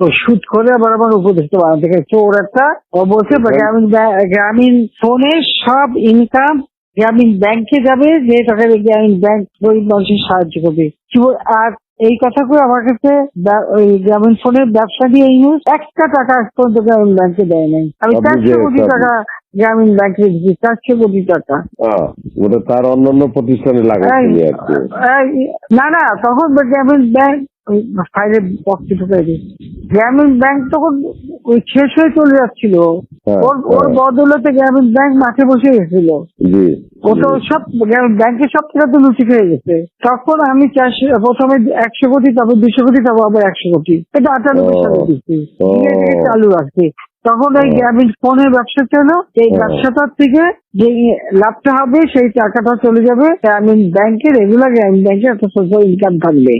Shoot করে আবার আমার উপদেশটা বানাতে চোর একটা এখানে- গ্রামীণ গ্রামীণ ফোনে সব ইনকাম গ্রামীণ ব্যাংকে যাবে যে টাকা গ্রামীণ ব্যাংক গরিব মানুষের সাহায্য করবে। আর এই কথা করে আমার কাছে ওই গ্রামীণ ফোনের ব্যবসা দিয়ে এই নিউজ একটা টাকা আজ পর্যন্ত গ্রামীণ ব্যাংকে দেয় নাই। আমি চারশো কোটি টাকা গ্রামীণ ব্যাংকে দিচ্ছি চারশো কোটি টাকা। ওটা তার অন্যান্য প্রতিষ্ঠানে এই- না না তখন গ্রামীণ ব্যাংক ফাইলে বক্সে ঢুকাই দিই গ্রামীণ ব্যাংক তখন ওই শেষ হয়ে চলে যাচ্ছিল। হ্যাঁ, ওর ওর হ্যাঁ। বদলতে গ্রামীণ ব্যাংক মাঠে বসে গেছিল। ওটা সব ব্যাংকের সব টাকা তো লুচি খেয়ে গেছে। তখন আমি চারশো প্রথমে একশো কোটি তারপর দুশো কোটি তারপর আবার একশো কোটি। এটা আটানব্বই সালে দিচ্ছি। চালু রাখছি তখন ও। গ্রামীণ ফোনের ব্যবসা ছিল এই ব্যবসাটার থেকে যে লাভটা হবে সেই টাকাটা চলে যাবে। গ্রামীণ ব্যাংকে রেগুলার ব্যাংকে একটা সোশ্যাল ইনকাম থাকবে।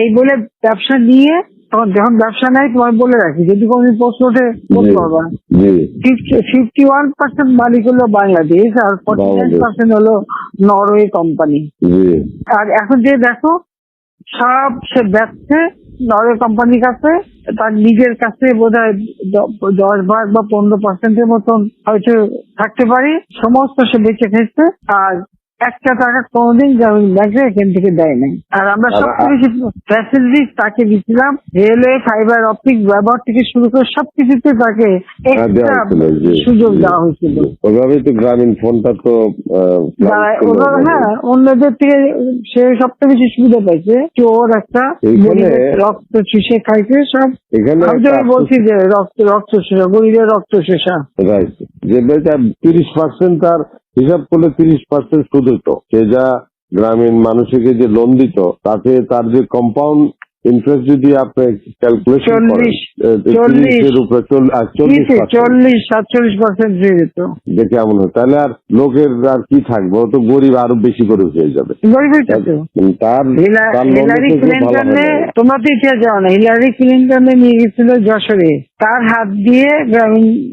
এই বলে ব্যবসা নিয়ে তখন যখন ব্যবসা নেয় তোমায় বলে রাখি যদি কোনদিন প্রশ্ন ওঠে বলতে পারবা ফিফটি ওয়ান পার্সেন্ট মালিক হলো বাংলাদেশ আর ফর্টি নাইন পার্সেন্ট হলো নরওয়ে কোম্পানি আর এখন যে দেখো সব সে ব্যবসা নরওয়ে কোম্পানির কাছে তার নিজের কাছে বোধ হয় দশ ভাগ বা পনেরো পার্সেন্টের মতন হয়তো থাকতে পারে। সমস্ত সে বেঁচে খেয়েছে আর একটা টাকা কোনোদিন ব্যাংকে এখান থেকে দেয় নাই। আর আমরা বেশি ফ্যাসিলিটিস তাকে দিচ্ছিলাম রেলওয়ে ফাইবার অপটিক ব্যবহার থেকে শুরু করে সবকিছুতে তাকে হ্যাঁ, সুযোগ দেওয়া হয়েছিল। জি। ওইভাবেই তো গ্রামীণ ফোনটা তো। হ্যাঁ অন্যদের থেকে সে সবচেয়ে বেশি সুবিধা পাইছে। চোর একটা রক্ত চুষে খাইছে সব আমি বলছি যে রক্ত রক্ত শোষা গরিবের রক্ত শোষা। রাইট যে বেটা তিরিশ পার্সেন্ট তার হিসাব করলে তিরিশ পার্সেন্ট সুদ হতো সে যা গ্রামীণ মানুষকে যে লোন দিত তাতে তার যে কম্পাউন্ড ইন্টারেস্ট যদি আপনি ক্যালকুলেশন উপরে চল্লিশ সাতচল্লিশ পার্সেন্ট দিয়ে যেত দেখে এমন হয় তাহলে আর লোকের আর কি থাকবে? তো গরিব আরও বেশি করে হয়ে যাবে। তার হিলা- হিলারি ক্লিন্টনে তোমরা তো ইতিহাস জানো না হিলারি ক্লিন্টনে নিয়ে গেছিল যশোরে। তার হাত দিয়ে গ্রামীণ